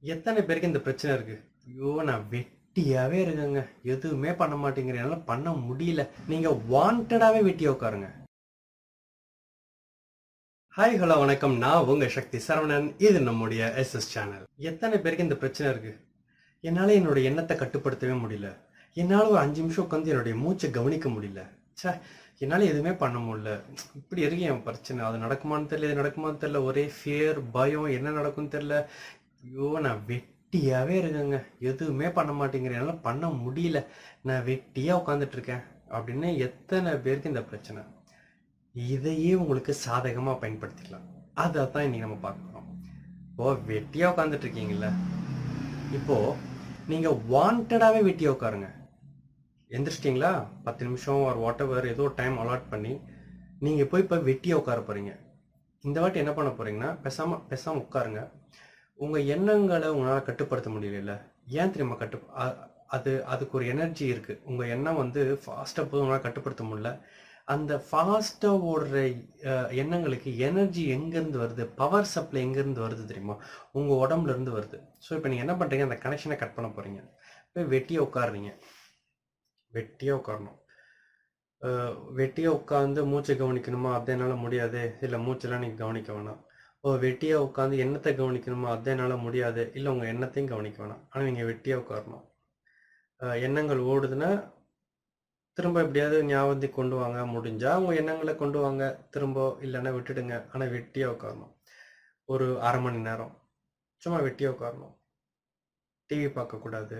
எத்தனை பேருக்கு இந்த பிரச்சனை இருக்கு? ஐயோ நான் வெட்டியாவே இருக்கேங்க. எதுவுமே பண்ண மாட்டேங்கிறேன். என்னால பண்ண முடியல. நீங்க வாண்டடாவே வெட்டியா உட்காருங்க. ஹாய் ஹலோ வணக்கம். நான் உங்க சக்தி சரவணன். இது நம்முடைய எஸ்எஸ் சேனல் எத்தனை பேருக்கு இந்த பிரச்சனை இருக்கு? என்னால என்னோட எண்ணத்தை கட்டுப்படுத்தவே முடியல. என்னால ஒரு அஞ்சு நிமிஷம் உட்காந்து என்னுடைய மூச்சை கவனிக்க முடியல. ச்சே என்னால எதுவுமே பண்ண முடியல. இப்படி இருக்கு என் பிரச்சனை. அது நடக்குமான்னு தெரியல இது நடக்குமான்னு தெரியல. ஒரே ஃபியர் பயம் என்ன நடக்கும்னு தெரியல. ஐயோ நான் வெட்டியாவே இருக்கேங்க. எதுவுமே பண்ண மாட்டேங்கிறேன். என்னால பண்ண முடியல. நான் வெட்டியா உட்காந்துட்டு இருக்கேன் அப்படின்னு எத்தனை பேருக்கு இந்த பிரச்சனை? இதையே உங்களுக்கு சாதகமா பயன்படுத்திக்கலாம். அதை தான் இன்னைக்கு நம்ம பார்க்கலாம் இப்போ வெட்டியா உட்காந்துட்டு இருக்கீங்கல்ல இப்போ நீங்க வாண்டடாவே வெட்டியா உட்காருங்க. எந்திரிச்சிட்டிங்களா? பத்து நிமிஷம் ஒரு வாட் எவர் ஏதோ டைம் அலாட் பண்ணி நீங்கள் போய் இப்போ வெட்டியாக உட்கார போகிறீங்க இந்த வாட்டி என்ன பண்ண போகிறீங்கன்னா பெசாமல் பெசாமல் உட்காருங்க. உங்க எண்ணங்களை உங்களால் கட்டுப்படுத்த முடியல ஏன் தெரியுமா கட்டு அது அதுக்கு ஒரு எனர்ஜி இருக்கு. உங்க எண்ணம் வந்து ஃபாஸ்டா போதும் உங்களால் கட்டுப்படுத்த முடியல. அந்த ஃபாஸ்ட்டாக ஓடுற எண்ணங்களுக்கு எனர்ஜி எங்கேருந்து வருது? பவர் சப்ளை எங்கேருந்து வருது தெரியுமா? உங்கள் உடம்புல இருந்து வருது. ஸோ இப்போ நீங்கள் என்ன பண்ணுறீங்க அந்த கனெக்ஷனை கட் பண்ண போகிறீங்க போய் வெட்டியாக உட்காருறீங்க. வெட்டியாக உட்காரணும். வெட்டியாக உட்காந்து மூச்சை கவனிக்கணுமா? அப்படி என்னால் முடியாது. இல்லை மூச்செல்லாம் நீங்கள் கவனிக்க வேணாம். ஓ வெட்டியா உட்காந்து எண்ணத்தை கவனிக்கணுமோ அதே என்னால முடியாது. இல்லை உங்க எண்ணத்தையும் கவனிக்க வேணாம். ஆனா நீங்க வெட்டியா உட்காரணும். அஹ், எண்ணங்கள் ஓடுதுன்னா திரும்ப எப்படியாவது ஞாபகத்துக்கு கொண்டு வாங்க. முடிஞ்சா உங்க எண்ணங்களை கொண்டு வாங்க. திரும்ப இல்லைன்னா விட்டுடுங்க. ஆனா வெட்டியா உட்காரணும். ஒரு அரை மணி நேரம். சும்மா வெட்டியா உட்காரணும். டிவி பார்க்கக்கூடாது.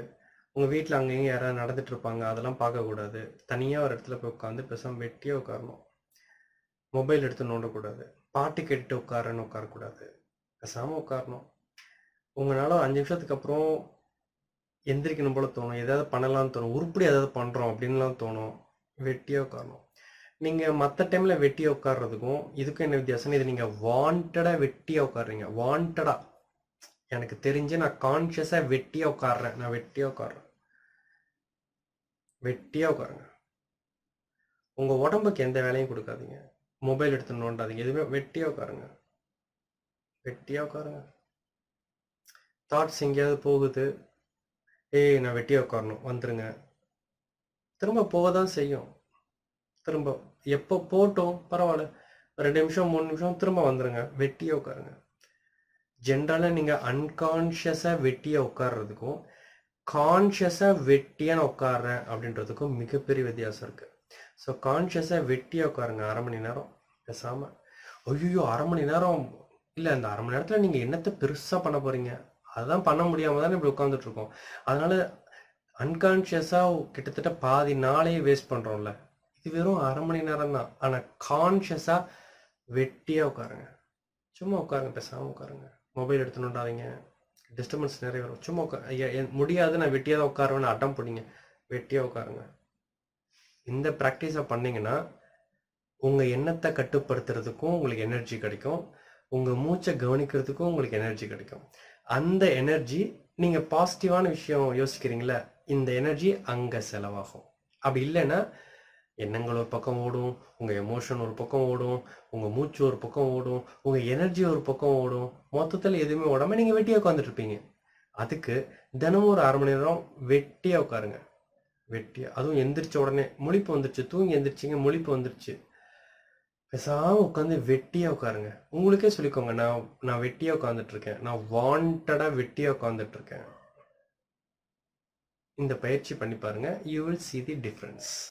உங்கள் வீட்டில் அங்கேயும் யாராவது நடந்துட்டு இருப்பாங்க. அதெல்லாம் பார்க்கக்கூடாது. தனியாக ஒரு இடத்துல போய் உட்காந்து பேசாமல் வெட்டியாக உட்காரணும். மொபைல் எடுத்து நோண்டக்கூடாது. பாட்டு கேட்டுட்டு உட்காரன்னு உட்காரக்கூடாது. பேசாமல் உட்காரணும். உங்களால அஞ்சு நிமிஷத்துக்கு அப்புறம் எந்திரிக்கணும் போல தோணும். ஏதாவது பண்ணலாம்னு தோணும். உருப்படி ஏதாவது பண்ணுறோம் அப்படின்லாம் தோணும். வெட்டியாக உட்காரணும். நீங்கள் மற்ற டைமில் வெட்டியாக உட்கார்றதுக்கும் இதுக்கும் என்ன வித்தியாசம் இது நீங்கள் வாண்டடாக வெட்டியாக உட்காருறீங்க. வாண்டடாக எனக்கு தெரிஞ்சு நான் கான்ஷியஸாக வெட்டியாக உட்கார்றேன். நான் வெட்டியாக உட்காடுறேன் வெட்டியாக உட்காருங்க. உங்கள் உடம்புக்கு எந்த வேலையும் கொடுக்காதீங்க. மொபைல் எடுத்து நோண்டாதீங்க எதுவுமே வெட்டியாக உட்காருங்க. வெட்டியாக உட்காருங்க. தாட்ஸ் எங்கேயாவது போகுது. ஏய் நான் வெட்டியாக உட்காரணும். வந்துருங்க. திரும்ப போக தான் செய்யும். திரும்ப எப்போ போட்டோம் பரவாயில்ல. ரெண்டு நிமிஷம் மூணு நிமிஷம் திரும்ப வந்துருங்க. வெட்டியாக உட்காருங்க. ஜென்ரலாக நீங்கள் அன்கான்ஷியஸாக வெட்டியாக உட்கார்றதுக்கும் கான்ஷியஸாக வெட்டியாக நான் உட்கார்றேன் அப்படின்றதுக்கும் மிகப்பெரிய வித்தியாசம் இருக்குது ஸோ கான்ஷியஸாக வெட்டியாக உட்காருங்க அரை மணி நேரம் பேசாமல் ஐயோ அரை மணி நேரம். இல்லை அந்த அரை மணி நேரத்தில் நீங்கள் என்னத்தை பெருசாக பண்ண போகிறீங்க அதுதான் பண்ண முடியாமல் தானே இப்படி உட்காந்துட்ருக்கோம் அதனால் அன்கான்ஷியஸாக கிட்டத்தட்ட பாதி நாளையே வேஸ்ட் பண்ணுறோம்ல இது வெறும் அரை மணி நேரம் தான். ஆனால் கான்ஷியஸாக வெட்டியாக உட்காருங்க. சும்மா உட்காருங்க பேசாமல் உட்காருங்க. மொபைல் எடுத்துனுண்டாதீங்க டிஸ்டர்பன்ஸ் நிறைய வரும். சும்மா உட்கா ஐயா, என் முடியாது நான் வெட்டியாக தான் உட்காருவேன்னு அட்டம் பிடிங்க. வெட்டியாக உட்காருங்க. இந்த ப்ராக்டிஸை பண்ணிங்கன்னா உங்கள் எண்ணத்தை கட்டுப்படுத்துறதுக்கும் உங்களுக்கு எனர்ஜி கிடைக்கும். உங்கள் மூச்சை கவனிக்கிறதுக்கும் உங்களுக்கு எனர்ஜி கிடைக்கும். அந்த எனர்ஜி நீங்கள் பாசிட்டிவான விஷயம் யோசிக்கிறீங்களே இந்த எனர்ஜி அங்கே செலவாகும். அப்படி இல்லைன்னா எண்ணங்கள் ஒரு பக்கம் ஓடும் உங்கள் எமோஷன் ஒரு பக்கம் ஓடும் உங்கள் மூச்சு ஒரு பக்கம் ஓடும் உங்கள் எனர்ஜி ஒரு பக்கம் ஓடும். மொத்தத்தில் எதுவுமே ஓடாமல் நீங்கள் வெட்டியாக உட்காந்துட்டு இருப்பீங்க. அதுக்கு தினமும் ஒரு அரை மணி நேரம் வெட்டியாக உட்காருங்க. வெட்டி அதுவும் எந்திரிச்ச உடனே முழிப்பு வந்துருச்சு தூங்கி எந்திரிச்சிங்க முழிப்பு வந்துருச்சு. பேசாமல் உட்காந்து வெட்டியாக உட்காருங்க. உங்களுக்கே சொல்லிக்கோங்க நான் நான் வெட்டியாக உட்காந்துட்ருக்கேன் நான் வாண்டடாக வெட்டியாக உட்காந்துட்ருக்கேன் இந்த பயிற்சி பண்ணி பாருங்க you will see the difference